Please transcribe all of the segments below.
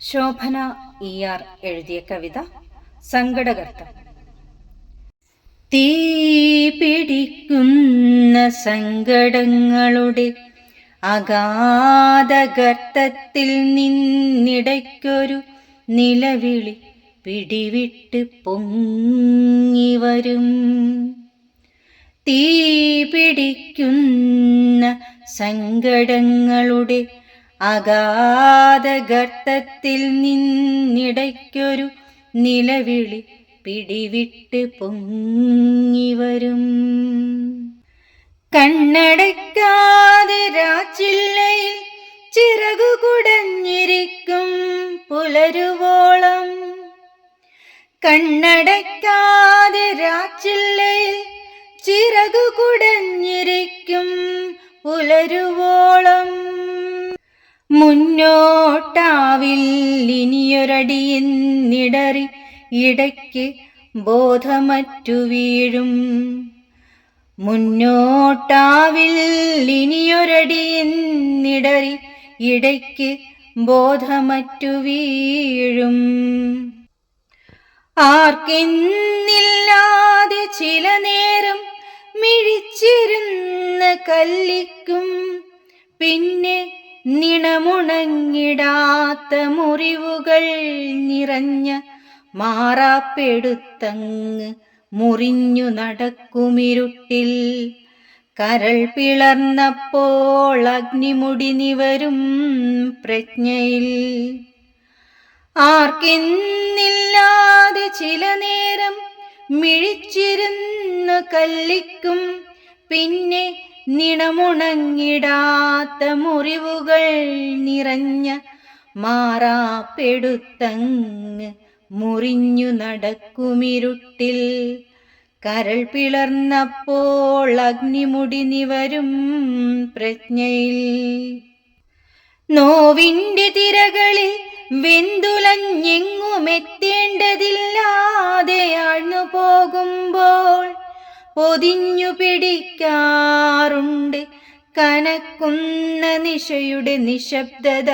Shobhana E R എഴുതിയ കവിത സങ്കടകർത്തം. തീ പിടിക്കുന്ന സങ്കടങ്ങളുടെ അഗാധഗർത്തത്തിൽ നിന്നിടയ്ക്കൊരു നിലവിളി പിടിവിട്ട് പൊങ്ങി വരും. തീ പിടിക്കുന്ന സങ്കടങ്ങളുടെ അഗാധഗർത്തത്തിൽ നിന്നിടയ്ക്കൊരു നിലവിളി പിടിവിട്ട് പൊങ്ങി വരും. കണ്ണടയ്ക്കാതെ രാച്ചില്ലയിൽ ചിറകു കുടഞ്ഞിരിക്കും പുലരുവോളം. കണ്ണടയ്ക്കാതെ രാച്ചില്ലയിൽ ചിറകു കുടഞ്ഞിരിക്കും മുന്നോട്ടാവില്ലിനിയൊരടിയെന്നിടറി ഇടയ്ക്ക് ബോധമറ്റു വീഴും. മുന്നോട്ടാവിൽ മുന്നോട്ടാവില്ലിനിയൊരടിയെന്നിടറി ഇടയ്ക്ക് ബോധമറ്റു വീഴും. ആർക്കെന്നില്ലാതെ ചില നേരം മിഴിച്ചിരുന്ന കല്ലിക്കും. പിന്നെ നിണമുണങ്ങിടാത്ത മുറിവുകൾ നിറഞ്ഞ മാറാപ്പെടുത്തങ്ങ് മുറിഞ്ഞു നടക്കുമിരുട്ടിൽ. കരൾ പിളർന്നപ്പോൾ അഗ്നിമുടി നിവരും പ്രജ്ഞയിൽ. ആർക്കെന്നില്ലാതെ ചില നേരം മിഴിച്ചിരുന്നു കല്ലിക്കും പിന്നെ നിണമുണങ്ങിടാത്ത മുറിവുകൾ നിറഞ്ഞ മാറാപ്പെടുത്തങ്ങ് മുറിഞ്ഞു നടക്കുമിരുട്ടിൽ. കരൾ പിളർന്നപ്പോൾ അഗ്നിമുടി നിവരും പ്രജ്ഞയിൽ. നോവിന്റെ തിരകളിൽ വെന്തുലഞ്ഞെങ്ങുമെത്തേണ്ടതില്ലാതെ പോകുമ്പോൾ പൊതിഞ്ഞു പിടിക്കാറുണ്ട് കനക്കുന്ന നിശയുടെ നിശബ്ദത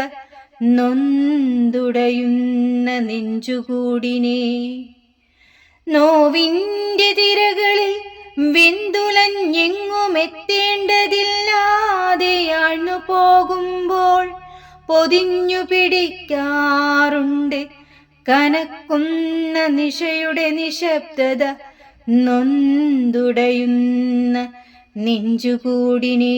നൊന്തുടയുന്ന നെഞ്ചുകൂടിനെ. നോവിന്റെ തിരകളിൽ വെന്തുലഞ്ഞെങ്ങുമെത്തേണ്ടതില്ലാതെ ആണു പോകുമ്പോൾ പൊതിഞ്ഞു പിടിക്കാറുണ്ട് കനക്കുന്ന നിശയുടെ നിശബ്ദത നൊന്തുടയുന്ന നെഞ്ചുകൂടിനേ